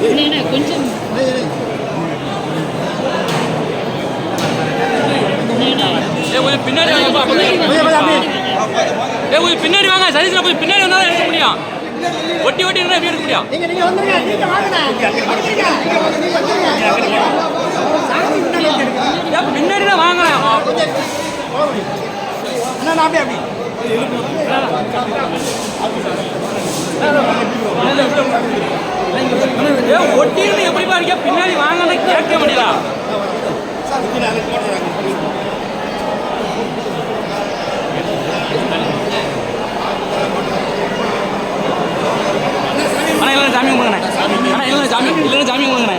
కొంచెం பின்னாடி கொஞ்சம். பின்னாடி வாங்க சதீஷ்ல கொஞ்சம் பின்னாடி வந்தா எடுக்க முடியும். ஒட்டி ஒட்டி இருந்தா எப்படி எடுக்க முடியும்? பின்னாடி தான் வாங்கலாம் ஏன் ஒட்டி ஒட்டியிருந்து எப்படி பாருங்க பின்னாடி வாங்கன்னு கேட்க முடியல. அண்ணா இல்லைன்னா ஜாமீன் கொடுங்கண்ணே அண்ணா இல்லைன்னா ஜாமீன் இல்லைன்னா ஜாமீன் கொடுங்கண்ணே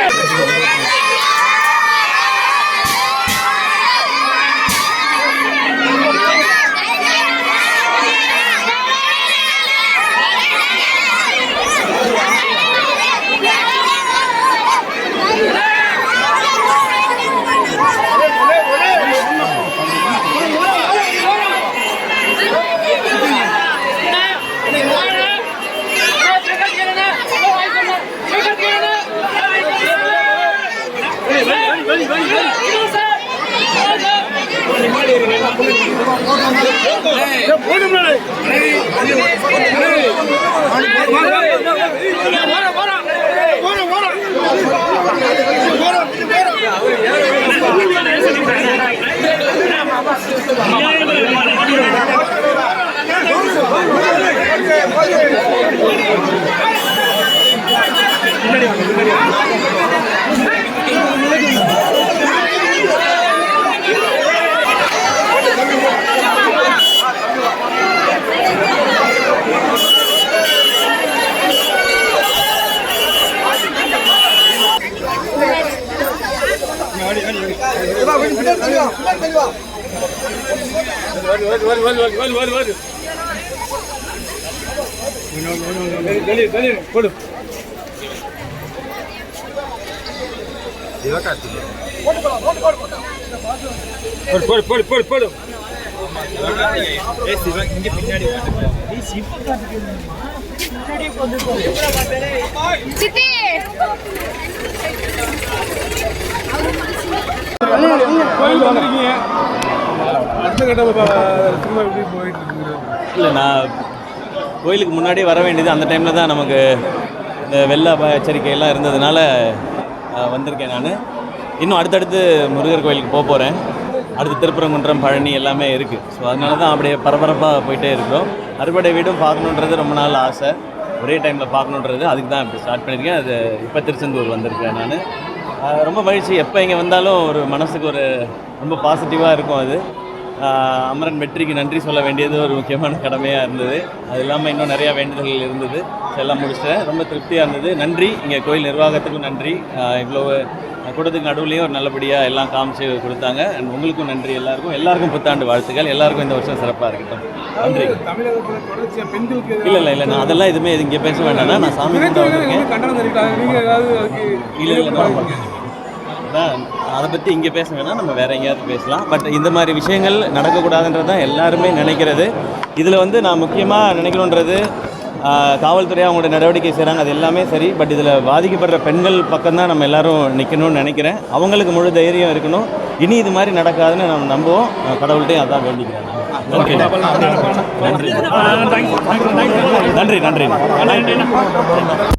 போயிடும் போடு போடு போடு போடு சித்தி! கோயில் வந்திருக்கீங்க அடுத்த கட்ட சினிமா எப்படி போயிட்டு இருக்குது இல்லை நான் கோயிலுக்கு முன்னாடியே வர வேண்டியது அந்த டைமில் தான் நமக்கு இந்த வெள்ள எச்சரிக்கையெல்லாம் இருந்ததுனால வந்திருக்கேன் நான். இன்னும் அடுத்தடுத்து முருகர் கோயிலுக்கு போக போகிறேன் அடுத்து திருப்பரங்குன்றம் பழனி எல்லாமே இருக்குது ஸோ அதனால தான் அப்படியே பரபரப்பாக போயிட்டே இருக்கிறோம். அறுபடை வீடும் பார்க்கணுன்றது ரொம்ப நாள் ஆசை. ஒரே டைமில் பார்க்கணுன்றது அதுக்கு தான் இப்போ ஸ்டார்ட் பண்ணியிருக்கேன். அது இப்போ திருச்செந்தூர் வந்திருக்கேன் நான். ரொம்ப மகிழ்ச்சி. எப்போ இங்கே வந்தாலும் ஒரு மனசுக்கு ஒரு ரொம்ப பாசிட்டிவாக இருக்கும் அது. அமரன் வெற்றிக்கு நன்றி சொல்ல வேண்டியது ஒரு முக்கியமான கடமையாக இருந்தது. அது இல்லாமல் இன்னும் நிறையா வேண்டுதல்கள் இருந்தது. எல்லாம் முடிச்சிட்டேன். ரொம்ப திருப்தியாக இருந்தது. நன்றி. இங்கே கோயில் நிர்வாகத்துக்கும் நன்றி. இவ்வளோ கூட்டத்துக்கு நடுவுலையும் ஒரு நல்லபடியாக எல்லாம் காமிச்சு கொடுத்தாங்க. And உங்களுக்கும் நன்றி எல்லாருக்கும். எல்லாருக்கும் புத்தாண்டு வாழ்த்துக்கள். எல்லாருக்கும் இந்த வருஷம் சிறப்பாக இருக்கட்டும். நன்றி. இல்லை இல்லை இல்லை. நான் அதெல்லாம் எதுவுமே இங்கே பேச வேண்டாம்னா நான் சாமி இல்லை இல்லை அதான் அதை பற்றி இங்கே பேச வேணாம். நம்ம வேற எங்கேயாவது பேசலாம். பட் இந்த மாதிரி விஷயங்கள் நடக்கக்கூடாதுன்றது தான் எல்லாருமே நினைக்கிறது. இதில் வந்து நான் முக்கியமாக நினைக்கணுன்றது ஆஹ், காவல்துறை அவங்களோட நடவடிக்கை செய்கிறாங்க அது எல்லாமே சரி. பட் இதில் பாதிக்கப்படுற பெண்கள் பக்கம்தான் நம்ம எல்லாரும் நிற்கணும்னு நினைக்கிறேன். அவங்களுக்கு முழு தைரியம் இருக்கணும். இனி இது மாதிரி நடக்காதுன்னு நம்ம நம்புவோம். கடவுள்கிட்டையும் அதான் வேண்டிக்கிறேன். நன்றி. நன்றி. நன்றி.